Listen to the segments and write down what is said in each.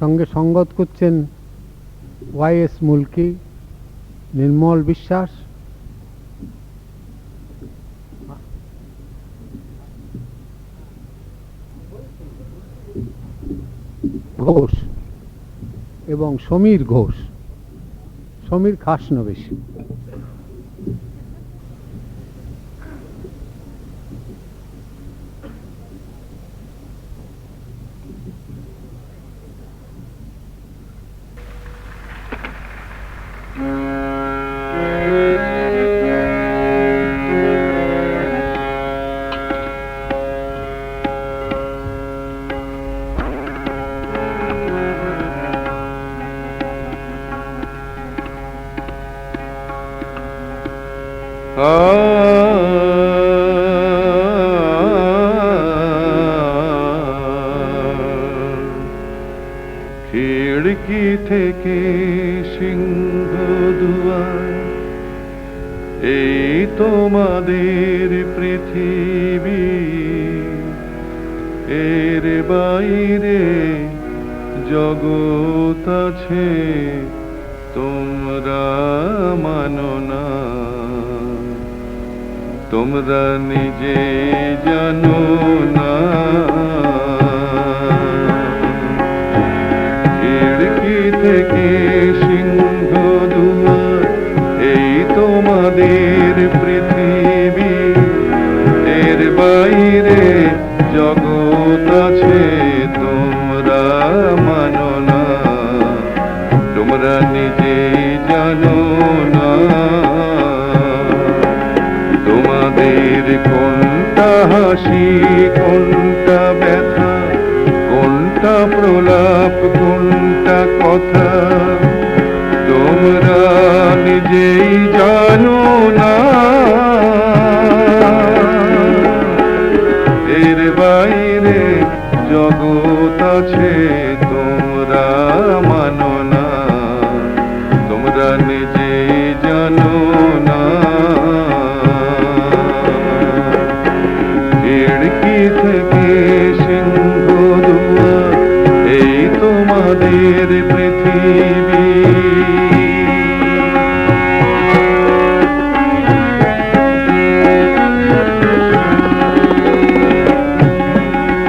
সঙ্গে সঙ্গত করছেন ওয়াই এস মুলকি নির্মল বিশ্বাস। ঘোষ এবং সমীর ঘোষ। সমীর খাসনবেশী খিড়কি থেকে সিংহ দুয়ার এই তোমাদের পৃথিবী। এর বাইরে জগৎ আছে তোমরা মানো না। তোমরা নিজে জানো না। খিড়কি থেকে সিংহ দুয়ার এই তোমাদের পৃথিবী। এর বাইরে জগৎ হাসি কোনটা ব্যথা, কোনটা প্রলাপ, কোনটা কথা? তোমরা নিজেই জানো না। এর বাইরে জগৎ আছে পৃথিবী।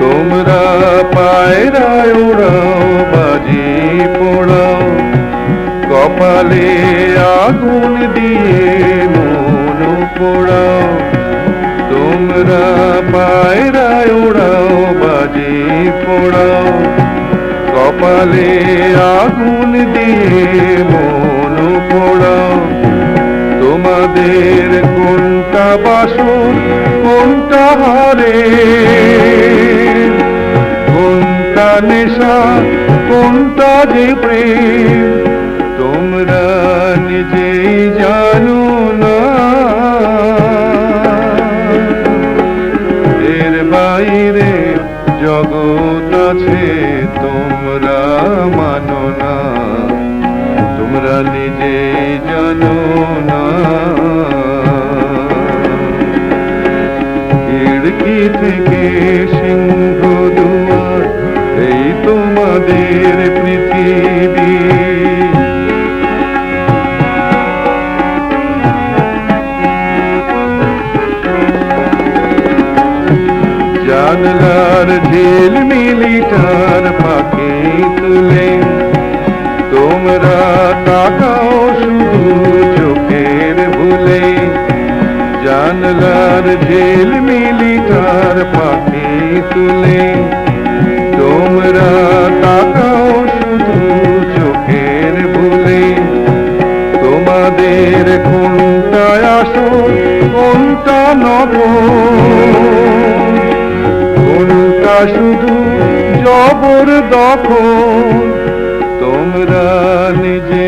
তোমরা পায়রায় উড়াও বাজি পোড়াও কপালে আগুন দিয়ে আগুন দিয়ে মন পোড়াও তোমাদের কোনটা বাসন কোনটা হারে? কোনটা নেশা, কোনটা যে প্রেম? তোমরা নিজেই জানো না। এর বাইরে জগৎ আছে। জানো না। খিড়কি থেকে সিংহ দুয়ার এই তোমাদের পৃথিবী। জানলার ঝিল মিলিটার পাখি তুলে জানলার ঝিল মিলিটার পাখি তুলে। তোমরা তাকাও শুধু চোখের ভুলে। তোমাদের কোনটা আসল কোনটা নব। কোনটা শুধু জবর দখল। তোমরা নিজেই